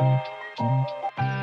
Thank you.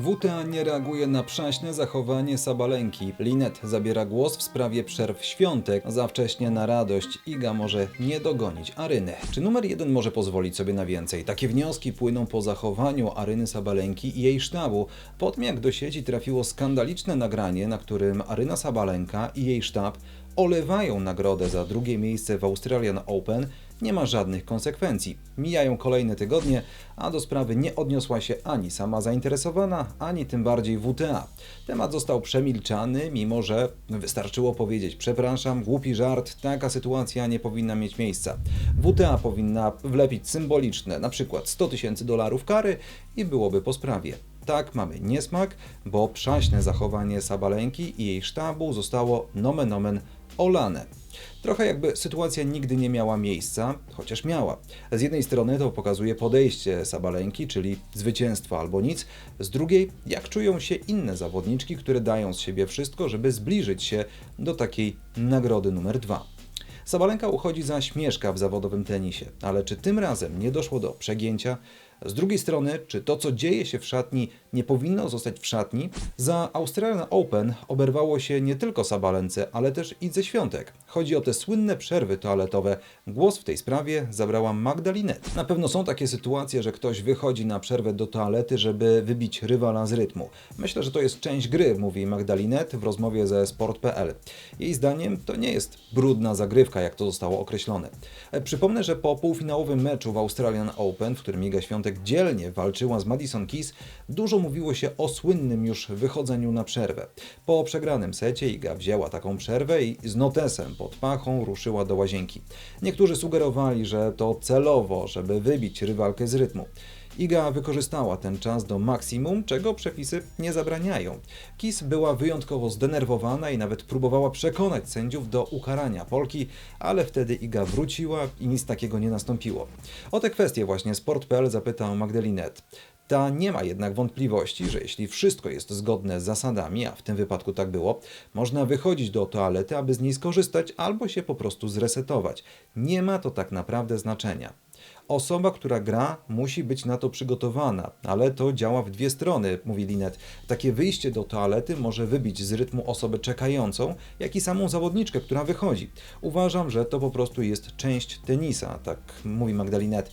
WTA nie reaguje na przaśne zachowanie Sabalenki. Linet zabiera głos w sprawie przerw świątek. Za wcześnie na radość Iga może nie dogonić Aryny. Czy numer jeden może pozwolić sobie na więcej? Takie wnioski płyną po zachowaniu Aryny Sabalenki i jej sztabu. Po tym jak do sieci trafiło skandaliczne nagranie, na którym Aryna Sabalenka i jej sztab olewają nagrodę za drugie miejsce w Australian Open, nie ma żadnych konsekwencji. Mijają kolejne tygodnie, a do sprawy nie odniosła się ani sama zainteresowana, ani tym bardziej WTA. Temat został przemilczany, mimo że wystarczyło powiedzieć: Przepraszam, głupi żart, taka sytuacja nie powinna mieć miejsca. WTA powinna wlepić symboliczne, na przykład 100 tysięcy dolarów kary i byłoby po sprawie. Tak, mamy niesmak, bo przaśne zachowanie Sabalenki i jej sztabu zostało nomen omen olane. Trochę jakby sytuacja nigdy nie miała miejsca, chociaż miała. Z jednej strony to pokazuje podejście Sabalenki, czyli zwycięstwo albo nic, z drugiej jak czują się inne zawodniczki, które dają z siebie wszystko, żeby zbliżyć się do takiej nagrody numer dwa. Sabalenka uchodzi za śmieszka w zawodowym tenisie, ale czy tym razem nie doszło do przegięcia? Z drugiej strony, czy to, co dzieje się w szatni, nie powinno zostać w szatni? Za Australian Open oberwało się nie tylko Sabalence, ale też Idze Świątek. Chodzi o te słynne przerwy toaletowe. Głos w tej sprawie zabrała Magdalinet. Na pewno są takie sytuacje, że ktoś wychodzi na przerwę do toalety, żeby wybić rywala z rytmu. Myślę, że to jest część gry, mówi Magdalinet w rozmowie ze Sport.pl. Jej zdaniem to nie jest brudna zagrywka, jak to zostało określone. E, Przypomnę, że po półfinałowym meczu w Australian Open, w którym Iga Świątek dzielnie walczyła z Madison Keys, dużo mówiło się o słynnym już wychodzeniu na przerwę. Po przegranym secie Iga wzięła taką przerwę i z notesem pod pachą ruszyła do łazienki. Niektórzy sugerowali, że to celowo, żeby wybić rywalkę z rytmu. Iga wykorzystała ten czas do maksimum, czego przepisy nie zabraniają. Kis była wyjątkowo zdenerwowana i nawet próbowała przekonać sędziów do ukarania Polki, ale wtedy Iga wróciła i nic takiego nie nastąpiło. O tę kwestię właśnie Sport.pl zapytał Magdalinet. Ta nie ma jednak wątpliwości, że jeśli wszystko jest zgodne z zasadami, a w tym wypadku tak było, można wychodzić do toalety, aby z niej skorzystać albo się po prostu zresetować. Nie ma to tak naprawdę znaczenia. Osoba, która gra, musi być na to przygotowana, ale to działa w dwie strony, mówi Linet. Takie wyjście do toalety może wybić z rytmu osobę czekającą, jak i samą zawodniczkę, która wychodzi. Uważam, że to po prostu jest część tenisa, tak mówi Magdalinet.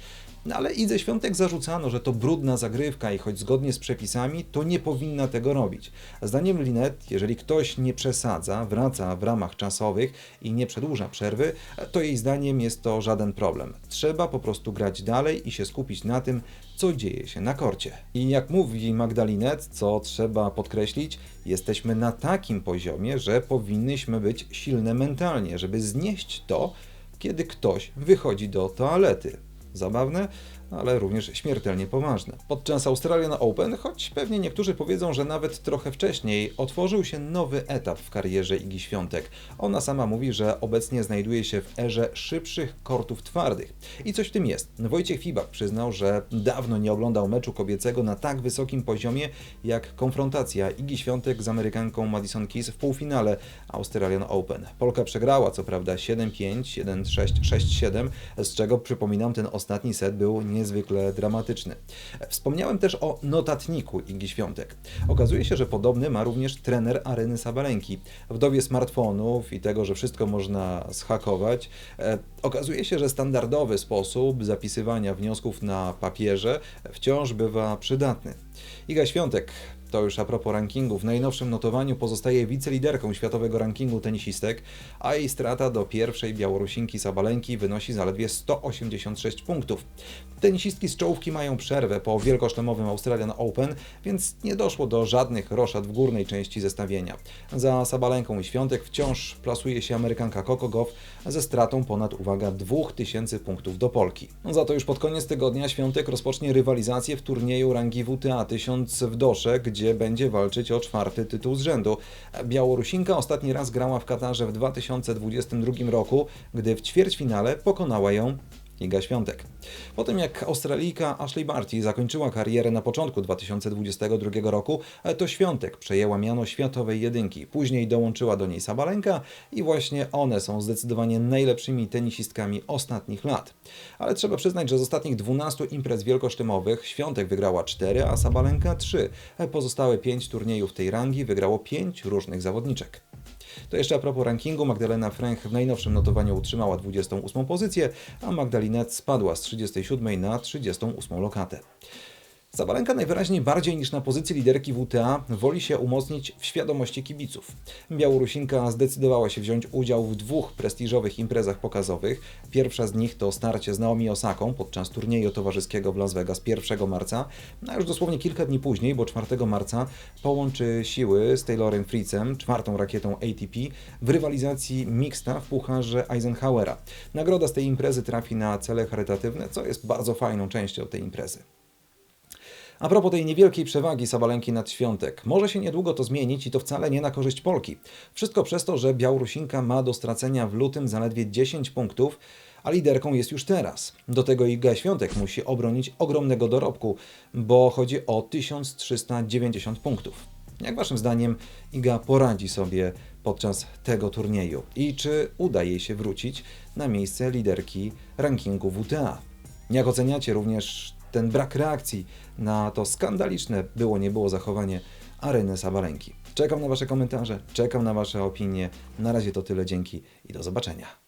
No ale Idze Świątek zarzucano, że to brudna zagrywka i choć zgodnie z przepisami, to nie powinna tego robić. Zdaniem Linet, jeżeli ktoś nie przesadza, wraca w ramach czasowych i nie przedłuża przerwy, to jej zdaniem jest to żaden problem. Trzeba po prostu grać dalej i się skupić na tym, co dzieje się na korcie. I jak mówi Magdalinet, co trzeba podkreślić, jesteśmy na takim poziomie, że powinnyśmy być silne mentalnie, żeby znieść to, kiedy ktoś wychodzi do toalety. Zabawne, ale również śmiertelnie poważne. Podczas Australian Open, choć pewnie niektórzy powiedzą, że nawet trochę wcześniej, otworzył się nowy etap w karierze Igi Świątek. Ona sama mówi, że obecnie znajduje się w erze szybszych kortów twardych. I coś w tym jest. Wojciech Fibak przyznał, że dawno nie oglądał meczu kobiecego na tak wysokim poziomie, jak konfrontacja Igi Świątek z Amerykanką Madison Keys w półfinale Australian Open. Polka przegrała co prawda 7-5, 1-6, 6-7, z czego przypominam, ten ostatni set był niezwykle dramatyczny. Wspomniałem też o notatniku Igi Świątek. Okazuje się, że podobny ma również trener Areny Sabalenki. Wdowie smartfonów i tego, że wszystko można zhakować, e, okazuje się, że standardowy sposób zapisywania wniosków na papierze wciąż bywa przydatny. Iga Świątek to już a propos rankingów. W najnowszym notowaniu pozostaje wiceliderką światowego rankingu tenisistek, a jej strata do pierwszej Białorusinki Sabalenki wynosi zaledwie 186 punktów. Tenisistki z czołówki mają przerwę po wielkoszlemowym Australian Open, więc nie doszło do żadnych roszad w górnej części zestawienia. Za Sabalenką i Świątek wciąż plasuje się Amerykanka Gauff ze stratą ponad, uwaga, 2000 punktów do Polki. Za to już pod koniec tygodnia Świątek rozpocznie rywalizację w turnieju rangi WTA 1000 w Dosze, gdzie będzie walczyć o czwarty tytuł z rzędu. Białorusinka ostatni raz grała w Katarze w 2022 roku, gdy w ćwierćfinale pokonała ją Iga Świątek. Po tym jak Australijka Ashley Barty zakończyła karierę na początku 2022 roku, e, to Świątek przejęła miano światowej jedynki. Później dołączyła do niej Sabalenka i właśnie one są zdecydowanie najlepszymi tenisistkami ostatnich lat. Ale trzeba przyznać, że z ostatnich 12 imprez wielkosztymowych Świątek wygrała 4, a Sabalenka 3. E, Pozostałe 5 turniejów tej rangi wygrało 5 różnych zawodniczek. To jeszcze a propos rankingu, Magdalena Fręch w najnowszym notowaniu utrzymała 28 pozycję, a Magdalinet spadła z 37 na 38 lokatę. Zabalenka najwyraźniej bardziej niż na pozycji liderki WTA woli się umocnić w świadomości kibiców. Białorusinka zdecydowała się wziąć udział w dwóch prestiżowych imprezach pokazowych. Pierwsza z nich to starcie z Naomi Osaką podczas turnieju towarzyskiego w Las Vegas 1 marca, a już dosłownie kilka dni później, bo 4 marca połączy siły z Taylorem Fritzem, czwartą rakietą ATP, w rywalizacji mixta w pucharze Eisenhowera. Nagroda z tej imprezy trafi na cele charytatywne, co jest bardzo fajną częścią tej imprezy. A propos tej niewielkiej przewagi Sabalenki nad Świątek, może się niedługo to zmienić i to wcale nie na korzyść Polki. Wszystko przez to, że Białorusinka ma do stracenia w lutym zaledwie 10 punktów, a liderką jest już teraz. Do tego Iga Świątek musi obronić ogromnego dorobku, bo chodzi o 1390 punktów. Jak waszym zdaniem Iga poradzi sobie podczas tego turnieju i czy uda jej się wrócić na miejsce liderki rankingu WTA? Jak oceniacie również ten brak reakcji na to skandaliczne było nie było zachowanie Areny Sabalenki? Czekam na wasze komentarze, czekam na wasze opinie. Na razie to tyle, dzięki i do zobaczenia.